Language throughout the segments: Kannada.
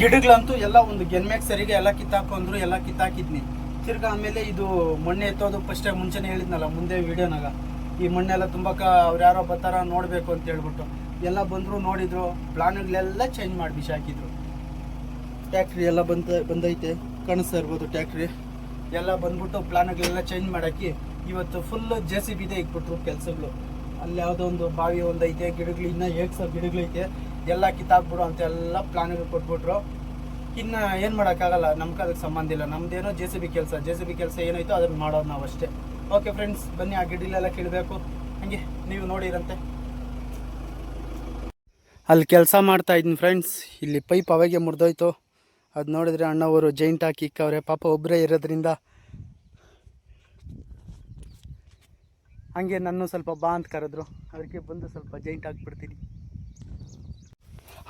ಗಿಡಗಳಂತೂ ಎಲ್ಲ ಒಂದು ಗೆನ್ಮೆಗೆ ಸರಿಗೆ ಎಲ್ಲ ಕಿತ್ತಾಕೊಂಡ್ರು ಎಲ್ಲ ಕಿತ್ತಾಕಿದ್ನಿ. ತಿರ್ಗಾ ಆಮೇಲೆ ಇದು ಮಣ್ಣೆ ಎತ್ತೋದು ಫಸ್ಟ್ ಮುಂಚೆನೆ ಹೇಳಿದ್ನಲ್ಲ ಮುಂದೆ ವಿಡಿಯೋನಾಗ. ಈ ಮಣ್ಣೆಲ್ಲ ತುಂಬಾಕ ಅವ್ರು ಯಾರೋ ಬರ್ತಾರ ನೋಡಬೇಕು ಅಂತ ಹೇಳ್ಬಿಟ್ಟು. ಎಲ್ಲ ಬಂದ್ರು ನೋಡಿದ್ರು ಪ್ಲಾನ್ಗಳೆಲ್ಲ ಚೇಂಜ್ ಮಾಡಿ ಬಿಸಾಕಿದ್ರು ಟ್ಯಾಕ್ಟ್ರಿ ಎಲ್ಲ ಬಂದ ಬಂದೈತೆ. ಕಾಣಿಸ್ತಾ ಇರ್ಬೋದು ಟ್ಯಾಕ್ಟ್ರಿ ಎಲ್ಲ ಬಂದ್ಬಿಟ್ಟು ಪ್ಲಾನ್ಗಳೆಲ್ಲ ಚೇಂಜ್ ಮಾಡಾಕಿ ಇವತ್ತು ಫುಲ್ ಜೆ ಸಿ ಬಿದೆ ಇಟ್ಬಿಟ್ರು ಕೆಲಸಗಳು. ಅಲ್ಲಿ ಯಾವುದೋ ಒಂದು ಬಾವಿ ಒಂದೈತೆ ಗಿಡಗಳು ಇನ್ನೂ ಏಕ್ಸ ಗಿಡಗಳೈತೆ ಎಲ್ಲ ಕಿತ್ತಾಕ್ಬಿಡು ಅಂತ ಎಲ್ಲ ಪ್ಲಾನ್ಗಳು ಕೊಟ್ಬಿಟ್ರು. ಇನ್ನು ಏನು ಮಾಡೋಕ್ಕಾಗಲ್ಲ, ನಮ್ಗೆ ಅದಕ್ಕೆ ಸಂಬಂಧ ಇಲ್ಲ. ನಮ್ದೇನೋ ಜೆ ಸಿ ಬಿ ಕೆಲಸ. ಜೆ ಸಿ ಬಿ ಕೆಲಸ ಏನಾಯ್ತು ಅದನ್ನು ಮಾಡೋದು ನಾವು ಅಷ್ಟೇ. ಓಕೆ ಫ್ರೆಂಡ್ಸ್ ಬನ್ನಿ, ಆ ಗಿಡಲೆಲ್ಲ ಕೇಳಬೇಕು. ಹಂಗೆ, ನೀವು ನೋಡಿರಂತೆ. ಅಲ್ಲಿ ಕೆಲಸ ಮಾಡ್ತಾ ಇದ್ದೀನಿ ಫ್ರೆಂಡ್ಸ್ ಇಲ್ಲಿ ಪೈಪ್ ಅವಾಗೆ ಮುರಿದೋಯ್ತು. ಅದು ನೋಡಿದ್ರೆ ಅಣ್ಣವರು ಜೈಂಟ್ ಹಾಕಿ ಇಕ್ಕವ್ರೆ. ಪಾಪ ಒಬ್ಬರೇ ಇರೋದ್ರಿಂದ. ಹಂಗೆ ನನ್ನ ಸ್ವಲ್ಪ ಬಾ ಅಂತ ಕರೆದ್ರು. ಅದಕ್ಕೆ ಬಂದು ಸ್ವಲ್ಪ ಜೈಂಟ್ ಹಾಕ್ಬಿಡ್ತೀನಿ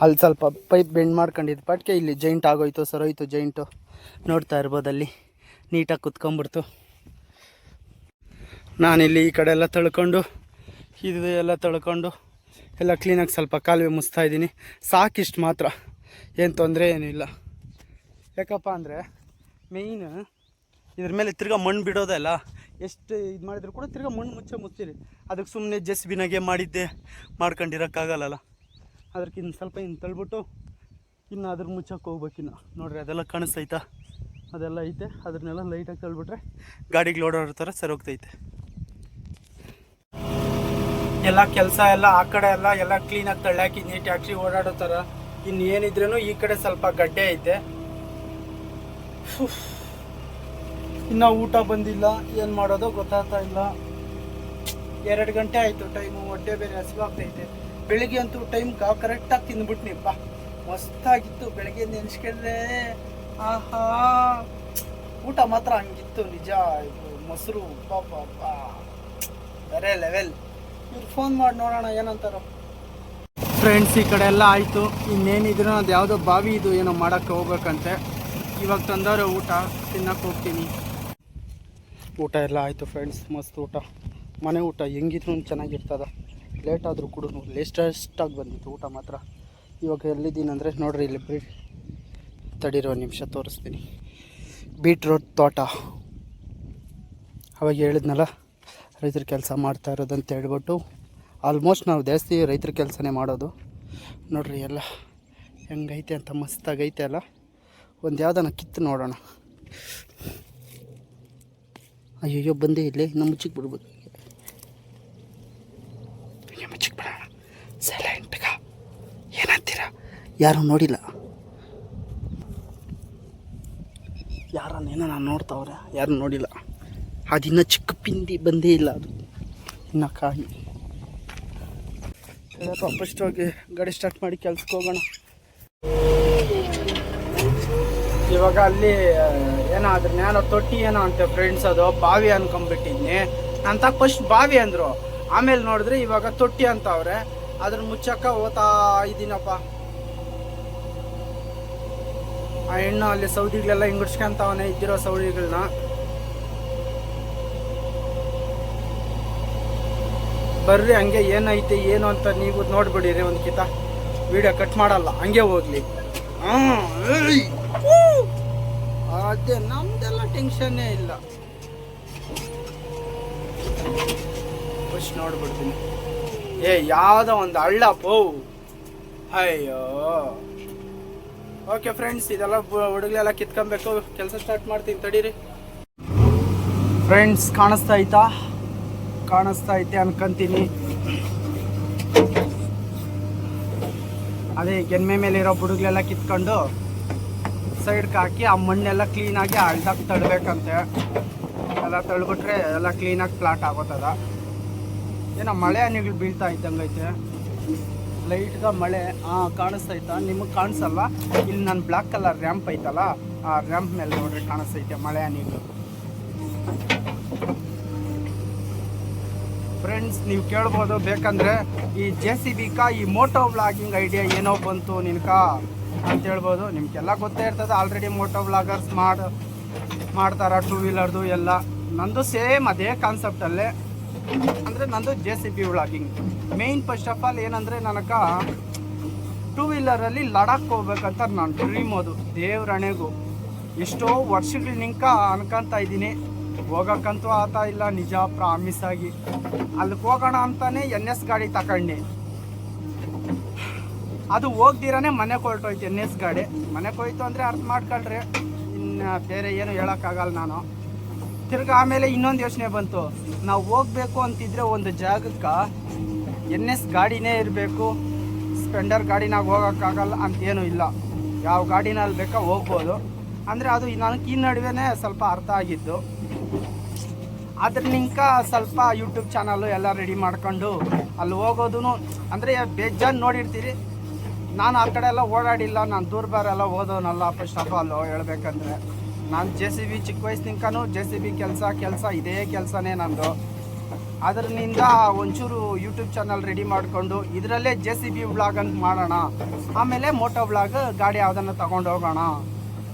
ಅಲ್ಲಿ ಸ್ವಲ್ಪ ಪೈಪ್ ಬೆಂಡ್ ಮಾಡ್ಕೊಂಡಿದ್ದು ಪಟ್ಕೆ ಇಲ್ಲಿ ಜೈಂಟ್ ಆಗೋಯ್ತು ಸರೋಯ್ತು ಜೈಂಟು ನೋಡ್ತಾ ಇರ್ಬೋದು ಅಲ್ಲಿ. ನೀಟಾಗಿ ಕುತ್ಕೊಂಡ್ಬಿಡ್ತು. ನಾನಿಲ್ಲಿ ಈ ಕಡೆ ಎಲ್ಲ ತಳ್ಕೊಂಡು, ಇದು ಎಲ್ಲ ತಳ್ಕೊಂಡು, ಎಲ್ಲ ಕ್ಲೀನಾಗಿ ಸ್ವಲ್ಪ ಕಾಲುವೆ ಮುಸ್ತಾ ಇದ್ದೀನಿ. ಸಾಕಿಷ್ಟು ಮಾತ್ರ. ಏನು ತೊಂದರೆ ಏನಿಲ್ಲ ಯಾಕಪ್ಪ ಅಂದರೆ ಮೇಯ್ನ್ ಇದ್ರ ಮೇಲೆ ತಿರ್ಗಾ ಮಣ್ಣು ಬಿಡೋದಲ್ಲ ಎಷ್ಟು ಇದು ಮಾಡಿದ್ರು ಕೂಡ ತಿರ್ಗಾ ಮಣ್ಣು ಮುಚ್ಚೆ ಮುಚ್ಚಿರಿ. ಅದಕ್ಕೆ ಸುಮ್ಮನೆ ಜೆಸ್ ಬಿನಾಗೆ ಮಾಡಿದ್ದೆ. ಮಾಡ್ಕೊಂಡಿರೋಕ್ಕಾಗಲ್ಲಲ್ಲ. ಅದಕ್ಕೆ ಇನ್ನು ಸ್ವಲ್ಪ ಇನ್ನು ತಳ್ಬಿಟ್ಟು ಇನ್ನು ಅದ್ರ ಮುಚ್ಚಕ್ಕೆ ಹೋಗ್ಬೇಕಿನ್ನು ನೋಡ್ರಿ, ಅದೆಲ್ಲ ಕಾಣಿಸ್ತೈತಾ? ಅದೆಲ್ಲ ಐತೆ. ಅದನ್ನೆಲ್ಲ ಲೈಟಾಗಿ ತಳ್ಬಿಟ್ರೆ ಗಾಡಿಗೆ ಓಡಾಡೋ ಥರ ಸರಿ ಹೋಗ್ತೈತೆ. ಎಲ್ಲ ಕೆಲಸ ಎಲ್ಲ ಆ ಕಡೆ ಎಲ್ಲ ಎಲ್ಲ ಕ್ಲೀನಾಗಿ ತಳ್ಳಾಕಿ ನೀಟ್ ಹಾಕಿ ಓಡಾಡೋ ಥರ. ಇನ್ನು ಏನಿದ್ರೂ ಈ ಕಡೆ ಸ್ವಲ್ಪ ಗಡ್ಡೆ ಐತೆ. ಇನ್ನು ಊಟ ಬಂದಿಲ್ಲ. ಏನು ಮಾಡೋದು ಗೊತ್ತಾಗ್ತಾ ಇಲ್ಲ. ಎರಡು ಗಂಟೆ ಆಯಿತು ಟೈಮು ಹೊಟ್ಟೆ ಬೇರೆ ಹಸಿವಾಗ್ತೈತೆ. ಬೆಳಿಗ್ಗೆ ಅಂತೂ ಟೈಮ್ ಕರೆಕ್ಟಾಗಿ ತಿಂದ್ಬಿಟ್ನಿಪ್ಪ ಮಸ್ತಾಗಿತ್ತು ಬೆಳಗ್ಗೆ ನೆನೆಸ್ಕೊಂಡ್ರೆ ಆಹಾ. ಊಟ ಮಾತ್ರ ಹಂಗಿತ್ತು ನಿಜ. ಇದು ಮೊಸರು ಪಾಪ ಬೇರೆ ಲೆವೆಲ್ ಇವ್ರು ಫೋನ್ ಮಾಡಿ ನೋಡೋಣ ಏನಂತಾರೋ. ಫ್ರೆಂಡ್ಸ್ ಈ ಕಡೆ ಎಲ್ಲ ಆಯಿತು. ಇನ್ನೇನಿದ್ರು ಅದು ಯಾವುದೋ ಬಾವಿ ಇದು ಏನೋ ಮಾಡೋಕ್ಕೆ ಹೋಗ್ಬೇಕಂತೆ. ಇವಾಗ ತಂದವ್ರೆ ಊಟ ತಿನ್ನಕ್ಕೆ ಹೋಗ್ತೀನಿ. ಊಟ ಎಲ್ಲ ಆಯಿತು ಫ್ರೆಂಡ್ಸ್ ಮಸ್ತ್ ಊಟ. ಮನೆ ಊಟ ಹೆಂಗಿದ್ರು ಚೆನ್ನಾಗಿರ್ತದ. ಲೇಟ್ ಆದರೂ ಕೂಡ ಲೇಸ್ಟಾಗಿ ಬಂದಿತ್ತು ಊಟ ಮಾತ್ರ. ಇವಾಗ ಎಲ್ಲಿದ್ದೀನಿ ಅಂದರೆ ನೋಡ್ರಿ ಇಲ್ಲಿ ಬ್ರಿ ತಡಿರೋ ನಿಮಿಷ ತೋರಿಸ್ತೀನಿ. ಬೀಟ್ರೋಟ್ ತೋಟ. ಅವಾಗ ಹೇಳಿದ್ನಲ್ಲ, ರೈತರ ಕೆಲಸ ಮಾಡ್ತಾ ಇರೋದಂತ ಹೇಳ್ಬಿಟ್ಟು ಆಲ್ಮೋಸ್ಟ್ ನಾವು ಜಾಸ್ತಿ ರೈತರ ಕೆಲಸನೇ ಮಾಡೋದು. ನೋಡ್ರಿ ಎಲ್ಲ ಹೆಂಗೈತೆ ಅಂತ ಮಸ್ತಾಗೈತೆ ಅಲ್ಲ ಒಂದು ಯಾವ್ದನ ಕಿತ್ತು ನೋಡೋಣ. ಅಯ್ಯೋ ಬಂದೇ ಇಲ್ಲಿ, ಇನ್ನು ಮುಚ್ಚಿಗೆ ಬಿಡ್ಬೋದು ಅಯ್ಯೋ ಮುಚ್ಚಿಗೆ ಬಿಡೋಣ ಸೈಲೆಂಟ್ಗ ಏನಂತೀರ ಯಾರು ನೋಡಿಲ್ಲ. ಯಾರನ್ನೇನೋ ನಾನು ನೋಡ್ತಾವ್ರೆ, ಯಾರು ನೋಡಿಲ್ಲ. ಅದಿನ್ನ ಚಿಕ್ಕ ಪಿಂದಿ ಬಂದೇ ಇಲ್ಲ ಅದು. ಇನ್ನು ಕಾಯಿ. ಫಸ್ಟ್ ಹೋಗಿ ಗಾಡಿ ಸ್ಟಾರ್ಟ್ ಮಾಡಿ ಕೆಲ್ಸಕ್ಕೆ ಹೋಗೋಣ. ಇವಾಗ ಅಲ್ಲಿ ಏನೋ ಅದ್ರ ಜ್ಞಾನ ತೊಟ್ಟಿ ಏನೋ ಅಂತೆ ಫ್ರೆಂಡ್ಸ್ ಅದು, ಬಾವಿ ಅನ್ಕೊಂಬಿಟ್ಟಿದ್ನಿ ಅಂತ ಫಸ್ಟ್ ಬಾವಿ ಅಂದರು. ಆಮೇಲೆ ನೋಡಿದ್ರೆ ಇವಾಗ ತೊಟ್ಟಿ ಅಂತ ಅವ್ರೆ ಅದ್ರ ಮುಚ್ಚಕ್ಕ ಓದ್ತಾ ಇದ್ದೀನಪ್ಪ ಆ ಹೆಣ್ಣು ಅಲ್ಲಿ ಸೌದಿಗಳೆಲ್ಲ ಹಿಂಗುಡ್ಸ್ಕೊಂತವನೆ ಇದ್ದಿರೋ ಸೌದಿಗಳನ್ನ ಬರ್ರಿ, ಹಂಗೆ ಏನೈತೆ, ಏನು ಅಂತ ನೀವು ನೋಡ್ಬಿಡಿರಿ ಒಂದು ಕಿತ. ವಿಡಿಯೋ ಕಟ್ ಮಾಡಲ್ಲ, ಹಂಗೆ ಹೋಗ್ಲಿ. ಅದೇ, ನಮ್ದೆಲ್ಲ ಟೆನ್ಷನ್ನೇ ಇಲ್ಲ. ನೋಡ್ಬಿಡ್ತೀನಿ. ಏ, ಯಾವುದೋ ಒಂದು ಹಳ್ಳ, ಪೋ. ಅಯ್ಯೋ! ಓಕೆ ಫ್ರೆಂಡ್ಸ್ ಇದೆಲ್ಲ ಹುಡುಗಲೆಲ್ಲ ಕಿತ್ಕೊಬೇಕು. ಕೆಲಸ ಸ್ಟಾರ್ಟ್ ಮಾಡ್ತೀನಿ, ತಡೀರಿ. ಫ್ರೆಂಡ್ಸ್ ಕಾಣಿಸ್ತಾ ಐತಾ? ಕಾಣಿಸ್ತಾ ಐತೆ ಅನ್ಕೊಂತೀನಿ. ಅದೇ, ಗೆನ್ಮೆ ಮೇಲೆ ಇರೋ ಬುಡುಗಳೆಲ್ಲ ಕಿತ್ಕೊಂಡು ಸೈಡ್ಗೆ ಹಾಕಿ ಆ ಮಣ್ಣೆಲ್ಲ ಕ್ಲೀನಾಗಿ ಅಳ್ದಾಗ ತಳ್ಬೇಕಂತೆ. ಎಲ್ಲ ತಳ್ಬಿಟ್ರೆ ಎಲ್ಲ ಕ್ಲೀನಾಗಿ ಫ್ಲಾಟ್ ಆಗೋತದ. ಏನೋ ಮಳೆ ಹನಿಗಳು ಬೀಳ್ತಾ ಇದ್ದಂಗೈತೆ. ಲೈಟ್ಗ ಮಳೆ ಕಾಣಿಸ್ತೈತ? ನಿಮಗೆ ಕಾಣಿಸಲ್ಲ ಇಲ್ಲಿ ನಾನು ಬ್ಲ್ಯಾಕ್ ಕಲರ್ ರ್ಯಾಂಪ್ ಐತಲ್ಲ, ಆ ರ್ಯಾಂಪ್ ಮೇಲೆ ನೋಡ್ರಿ ಕಾಣಿಸ್ತೈತೆ ಮಳೆ ನೀರು ಫ್ರೆಂಡ್ಸ್ ನೀವು ಕೇಳ್ಬೋದು, ಬೇಕಂದ್ರೆ ಈ ಜೆ ಸಿ ಬಿ ಕಾ ಈ ಮೋಟೋ ವ್ಲಾಗಿಂಗ್ ಐಡಿಯಾ ಏನೋ ಬಂತು ನಿನ್ಕ ಅಂತ ಹೇಳ್ಬೋದು. ನಿಮ್ಗೆಲ್ಲ ಗೊತ್ತೇ ಇರ್ತದೆ ಆಲ್ರೆಡಿ ಮೋಟೋ ವ್ಲಾಗರ್ಸ್ ಮಾಡ್, ಮಾಡ್ತಾರ ಟೂ ವೀಲರ್ದು ಎಲ್ಲ. ನಂದು ಸೇಮ್ ಅದೇ ಕಾನ್ಸೆಪ್ಟಲ್ಲೇ ಅಂದರೆ ನಂದು J C B vlogging main first of all ಏನಂದರೆ ನನಗೆ ಟೂ ವೀಲರಲ್ಲಿ ಲಡಾಖ್ ಹೋಗ್ಬೇಕಂತ ನಾನು ಡ್ರೀಮ್ ಅದು. ದೇವ್ರಣೆಗೂ ಎಷ್ಟೋ ವರ್ಷಗಳ ನಿಂಕ ಅನ್ಕೊಂತ ಇದ್ದೀನಿ. ಹೋಗೋಕ್ಕಂತೂ ಆತ ಇಲ್ಲ, ನಿಜ ಪ್ರಾಮಿಸ್ ಆಗಿ. ಅಲ್ಲಿಗೆ ಹೋಗೋಣ ಅಂತಲೇ ಎನ್ ಎಸ್ ಗಾಡಿ ತಗೊಂಡೆ ಅದು ಹೋಗ್ದಿರಾನೆ ಮನೆಗೆ ಹೊರಟೋಯ್ತು ಎನ್ ಎಸ್ ಗಾಡಿ. ಮನೆಗೆ ಹೋಯ್ತು ಅಂದರೆ ಅರ್ಥ ಮಾಡ್ಕೊಳ್ರಿ. ಇನ್ನು ಬೇರೆ ಏನು ಹೇಳೋಕ್ಕಾಗಲ್ಲ ನಾನು. ತಿರ್ಗಿ ಆಮೇಲೆ ಇನ್ನೊಂದು ಯೋಚನೆ ಬಂತು. ನಾವು ಹೋಗ್ಬೇಕು ಅಂತಿದ್ರೆ ಒಂದು ಜಾಗಕ್ಕೆ ಎನ್ ಎಸ್ ಗಾಡಿನೇ ಇರಬೇಕು. ಸ್ಪೆಂಡರ್ ಗಾಡಿನಾಗ ಹೋಗೋಕ್ಕಾಗಲ್ಲ ಅಂತೇನೂ ಇಲ್ಲ. ಯಾವ ಗಾಡಿನಲ್ಲಿ ಬೇಕಾ ಹೋಗ್ಬೋದು. ಅಂದರೆ ಅದು ನನಗೆ ಈ ನಡುವೆನೇ ಸ್ವಲ್ಪ ಅರ್ಥ ಆಗಿದ್ದು. ಅದ್ರ ನಿಂಕ ಸ್ವಲ್ಪ ಯೂಟ್ಯೂಬ್ ಚಾನಲ್ಲು ಎಲ್ಲ ರೆಡಿ ಮಾಡ್ಕೊಂಡು ಅಲ್ಲಿ ಹೋಗೋದು ಅಂದರೆ ಬೇಜಾನ್ ನೋಡಿರ್ತೀರಿ. ನಾನು ಆ ಕಡೆ ಎಲ್ಲ ಓಡಾಡಿಲ್ಲ, ನಾನು ದೂರ ಬಾರೆಲ್ಲ ಓದೋನಲ್ಲ ಫಸ್ಟ್ ಆಫ್ ಆಲ್ ಹೇಳ್ಬೇಕಂದ್ರೆ. ನಾನು ಜೆ ಸಿ ಬಿ ಚಿಕ್ಕ ವಯಸ್ಸಿನಿಂದನೂ ಜೆ ಸಿ ಬಿ ಕೆಲಸ ಕೆಲಸ ಇದೇ ಕೆಲಸನೇ ನಂದು. ಅದರಿಂದ ಒಂಚೂರು ಯೂಟ್ಯೂಬ್ ಚಾನಲ್ ರೆಡಿ ಮಾಡಿಕೊಂಡು ಇದರಲ್ಲೇ ಜೆ ಸಿ ಬಿ ವ್ಲಾಗ್ ಅಂತ ಮಾಡೋಣ. ಆಮೇಲೆ ಮೋಟೋ ವ್ಲಾಗ್ ಗಾಡಿ ಯಾವುದನ್ನು ತಗೊಂಡು ಹೋಗೋಣ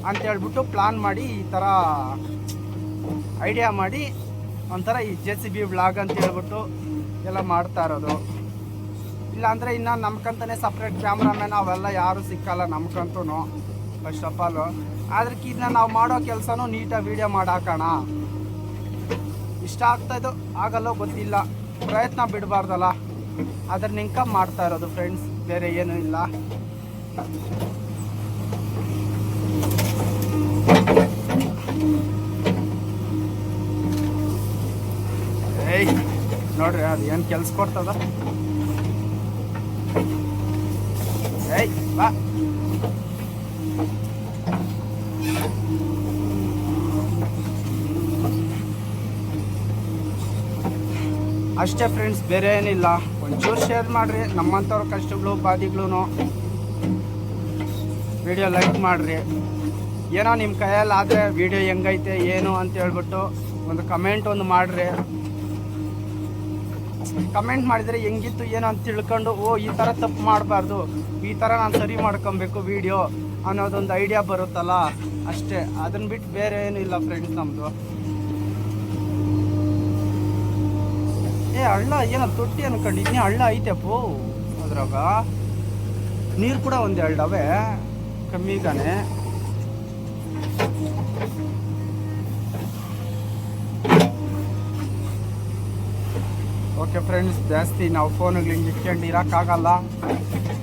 ಅಂತ ಹೇಳ್ಬಿಟ್ಟು ಪ್ಲಾನ್ ಮಾಡಿ ಈ ಥರ ಐಡಿಯಾ ಮಾಡಿ ಒಂಥರ ಈ ಜೆ ಸಿ ಬಿ ವ್ಲಾಗ್ ಅಂತ ಹೇಳ್ಬಿಟ್ಟು ಎಲ್ಲ ಮಾಡ್ತಾ ಇರೋದು. ಇಲ್ಲಾಂದರೆ ಇನ್ನು ನಮ್ಕಂತಲೇ ಸಪ್ರೇಟ್ ಕ್ಯಾಮ್ರಾಮ್ಯಾನ್ ಅವೆಲ್ಲ ಯಾರೂ ಸಿಕ್ಕಲ್ಲ ನಮ್ಗಂತೂ ಫಸ್ಟ್ ಆಫ್ ಆಲ್ ಅದಕ್ಕೆ ಇದನ್ನ ನಾವು ಮಾಡೋ ಕೆಲಸನೂ ನೀಟಾಗಿ ವೀಡಿಯೋ ಮಾಡಾಕೋಣ ಇಷ್ಟ ಆಗ್ತಾಯಿದ್ದು ಆಗಲ್ಲೋ ಗೊತ್ತಿಲ್ಲ. ಪ್ರಯತ್ನ ಬಿಡಬಾರ್ದಲ್ಲ. ಅದ್ರ ನಿಂಕ ಮಾಡ್ತಾ ಇರೋದು ಫ್ರೆಂಡ್ಸ್ ಬೇರೆ ಏನೂ ಇಲ್ಲ. ನೋಡ್ರಿ, ಅದು ಏನು ಕೆಲ್ಸ ಕೊಡ್ತದ? ಏಯ್, ಬಾ. ಅಷ್ಟೇ ಫ್ರೆಂಡ್ಸ್ ಬೇರೆ ಏನಿಲ್ಲ. ಒಂಚೂರು ಶೇರ್ ಮಾಡಿರಿ, ನಮ್ಮಂಥವ್ರ ಕಷ್ಟಗಳು ಬಾದಿಗಳು ವಿಡಿಯೋ ಲೈಕ್ ಮಾಡಿರಿ. ಏನೋ ನಿಮ್ಮ ಕೈಯಲ್ಲಿ ಆದರೆ ವಿಡಿಯೋ ಹೆಂಗೈತೆ, ಏನು ಅಂತ ಹೇಳ್ಬಿಟ್ಟು ಒಂದು ಕಮೆಂಟ್ ಒಂದು ಮಾಡಿರಿ. ಕಮೆಂಟ್ ಮಾಡಿದರೆ ಹೆಂಗಿತ್ತು, ಏನು ಅಂತ ತಿಳ್ಕೊಂಡು, ಓ, ಈ ಥರ ತಪ್ಪು ಮಾಡಬಾರ್ದು, ಈ ಥರ ನಾನು ಸರಿ ಮಾಡ್ಕೊಬೇಕು ವಿಡಿಯೋ ಅನ್ನೋದೊಂದು ಐಡಿಯಾ ಬರುತ್ತಲ್ಲ, ಅಷ್ಟೇ. ಅದನ್ನ ಬಿಟ್ಟು ಬೇರೆ ಏನೂ ಇಲ್ಲ ಫ್ರೆಂಡ್ಸ್ ನಮ್ಮದು ಹಳ್ಳ ಏನೋ ತೊಟ್ಟಿ ಅನ್ಕೊಂಡಿದ್ನಿ ಹಳ್ಳ ಐತೆಪ್ಪು ಅದ್ರಾಗ. ನೀರು ಕೂಡ ಒಂದು ಕಮ್ಮಿ ಇದಾನೆ ಓಕೆ ಫ್ರೆಂಡ್ಸ್ ಜಾಸ್ತಿ ನಾವು ಫೋನುಗಳು ಹಿಂಗೆ ಇಟ್ಕೊಂಡು ಇರೋಕ್ಕಾಗಲ್ಲ.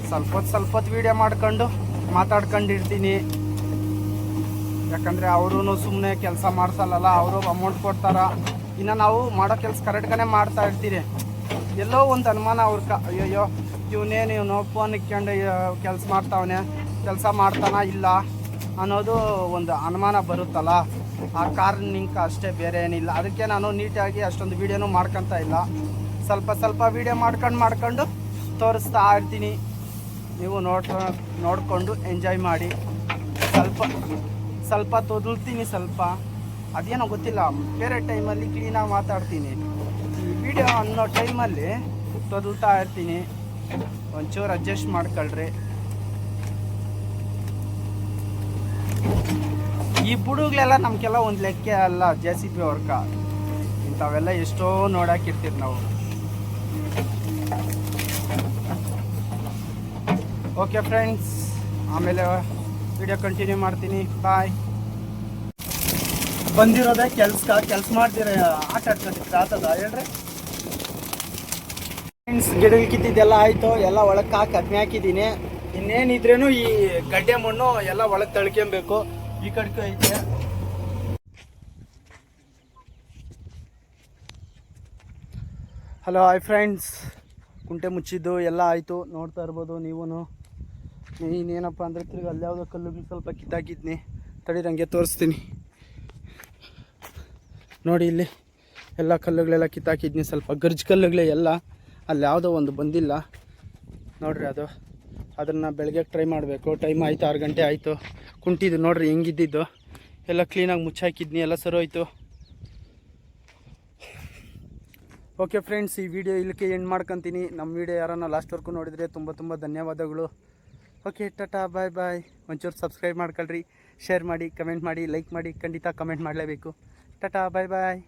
ಸ್ವಲ್ಪ ಹೊತ್ತು ಸ್ವಲ್ಪ ಹೊತ್ತು ವೀಡಿಯೋ ಮಾಡ್ಕೊಂಡು ಮಾತಾಡ್ಕೊಂಡಿರ್ತೀನಿ. ಯಾಕಂದರೆ ಅವರೂ ಸುಮ್ಮನೆ ಕೆಲಸ ಮಾಡ್ಸಲ್ಲಲ್ಲ, ಅವರು ಅಮೌಂಟ್ ಕೊಡ್ತಾರ. ಇನ್ನು ನಾವು ಮಾಡೋ ಕೆಲಸ ಕರೆಕ್ಟ್ಗಾನೆ ಮಾಡ್ತಾ ಇರ್ತೀರಿ. ಎಲ್ಲೋ ಒಂದು ಅನುಮಾನ ಅವ್ರ ಕ ಅಯ್ಯೋ ಇವನೇನು ಇವನು ಫೋನ್ ಇಕ್ಕೊಂಡು ಕೆಲಸ ಮಾಡ್ತಾವನೆ, ಕೆಲಸ ಮಾಡ್ತಾನ ಇಲ್ಲ ಅನ್ನೋದು ಒಂದು ಅನುಮಾನ ಬರುತ್ತಲ್ಲ. ಆ ಕಾರಣನಿಂಕ ಅಷ್ಟೇ ಬೇರೆ ಏನಿಲ್ಲ. ಅದಕ್ಕೆ ನಾನು ನೀಟಾಗಿ ಅಷ್ಟೊಂದು ವೀಡಿಯೋನು ಮಾಡ್ಕೊತಾ ಇಲ್ಲ. ಸ್ವಲ್ಪ ಸ್ವಲ್ಪ ವೀಡಿಯೋ ಮಾಡ್ಕೊಂಡು ಮಾಡ್ಕೊಂಡು ತೋರಿಸ್ತಾ ಇರ್ತೀನಿ. ನೀವು ನೋಡ್ ನೋಡಿಕೊಂಡು ಎಂಜಾಯ್ ಮಾಡಿ. ಸ್ವಲ್ಪ ಸ್ವಲ್ಪ ತೊದಲ್ತೀನಿ ಸ್ವಲ್ಪ. ಅದೇನೋ ಗೊತ್ತಿಲ್ಲ. ಬೇರೆ ಟೈಮಲ್ಲಿ ಕ್ಲೀನಾಗಿ ಮಾತಾಡ್ತೀನಿ. ಈ ವಿಡಿಯೋ ಅನ್ನೋ ಟೈಮಲ್ಲಿ ತೊದಲ್ತಾ ಇರ್ತೀನಿ. ಒಂಚೂರು ಅಡ್ಜಸ್ಟ್ ಮಾಡ್ಕೊಳ್ರಿ. ಈ ಬುಡುಗಳೆಲ್ಲ ನಮಗೆಲ್ಲ ಒಂದು ಲೆಕ್ಕ ಅಲ್ಲ ಜೆ ಸಿ ಪಿ ವರ್ಕ ಇಂಥವೆಲ್ಲ ಎಷ್ಟೋ ನೋಡಾಕಿರ್ತೀವಿ ನಾವು. ಓಕೆ ಫ್ರೆಂಡ್ಸ್ ಆಮೇಲೆ ವಿಡಿಯೋ ಕಂಟಿನ್ಯೂ ಮಾಡ್ತೀನಿ. ಬಾಯ್ ಬಂದಿರೋದೇ ಕೆಲ್ಸ ಕೆಲ್ಸ ಮಾಡ್ದಿರ ಆಟ ಆಡ್ಕೊಂಡಿದ್ರೆ ಆತದ, ಹೇಳ್ರಿ. ಫ್ರೆಂಡ್ಸ್ ಗಿಡಗಳು ಕಿತ್ತಿದ್ದೆಲ್ಲ ಆಯಿತು, ಎಲ್ಲ ಒಳಗೆ ಹಾಕಿ ಅದ್ನೇ ಹಾಕಿದ್ದೀನಿ. ಇನ್ನೇನಿದ್ರೇನು ಈ ಗಡ್ಡೆ ಮಣ್ಣು ಎಲ್ಲ ಒಳಗೆ ತಳ್ಕೊಬೇಕು. ಈ ಕಡೆಗೂ ಐತೆ. ಹಲೋ ಹಾಯ್ ಫ್ರೆಂಡ್ಸ್ ಕುಂಟೆ ಮುಚ್ಚಿದ್ದು, ಎಲ್ಲ ಆಯಿತು. ನೋಡ್ತಾ ಇರ್ಬೋದು ನೀವೂ ಇನ್ನೇನಪ್ಪ ಅಂದರೆ ತಿರ್ಗಿ ಅಲ್ಲಿ ಯಾವುದೋ ಕಲ್ಲುಗಳು ಸ್ವಲ್ಪ ಕಿತ್ತಾಕಿದ್ನಿ. ತಡೀರಂಗೆ ತೋರಿಸ್ತೀನಿ. ನೋಡಿ ಇಲ್ಲಿ ಎಲ್ಲ ಕಲ್ಲುಗಳೆಲ್ಲ ಕಿತ್ತಾಕಿದ್ನಿ. ಸ್ವಲ್ಪ ಗರ್ಜ್ ಕಲ್ಲುಗಳೇ ಎಲ್ಲ ಅಲ್ಲಿ ಯಾವುದೋ ಒಂದು ಬಂದಿಲ್ಲ. ನೋಡ್ರಿ ಅದು. ಅದನ್ನು ಬೆಳಗ್ಗೆ ಟ್ರೈ ಮಾಡಬೇಕು. ಟೈಮ್ ಆಯಿತು, ಆರು ಗಂಟೆ ಆಯಿತು. ಕುಂಟಿದ್ದು ನೋಡ್ರಿ, ಹೆಂಗಿದ್ದಿದ್ದು. ಎಲ್ಲ ಕ್ಲೀನಾಗಿ ಮುಚ್ಚಾಕಿದ್ನಿ, ಎಲ್ಲ ಸರೋಯ್ತು ಓಕೆ ಫ್ರೆಂಡ್ಸ್ ಈ ವಿಡಿಯೋ ಇಲ್ಲಿಗೆ ಎಂಡ್ ಮಾಡ್ಕೊತೀನಿ. ನಮ್ಮ ವಿಡಿಯೋ ಯಾರನ್ನ ಲಾಸ್ಟ್ವರೆಗೂ ನೋಡಿದರೆ ತುಂಬ ತುಂಬ ಧನ್ಯವಾದಗಳು. ಓಕೆ ಟಾಟಾ ಬಾಯ್ ಬಾಯ್ ಒಂಚೂರು ಸಬ್ಸ್ಕ್ರೈಬ್ ಮಾಡ್ಕೊಳ್ರಿ. ಶೇರ್ ಮಾಡಿ ಕಮೆಂಟ್ ಮಾಡಿ ಲೈಕ್ ಮಾಡಿ, ಖಂಡಿತ ಕಮೆಂಟ್ ಮಾಡಲೇಬೇಕು. ಟಾಟಾ ಬಾಯ್ ಬಾಯ್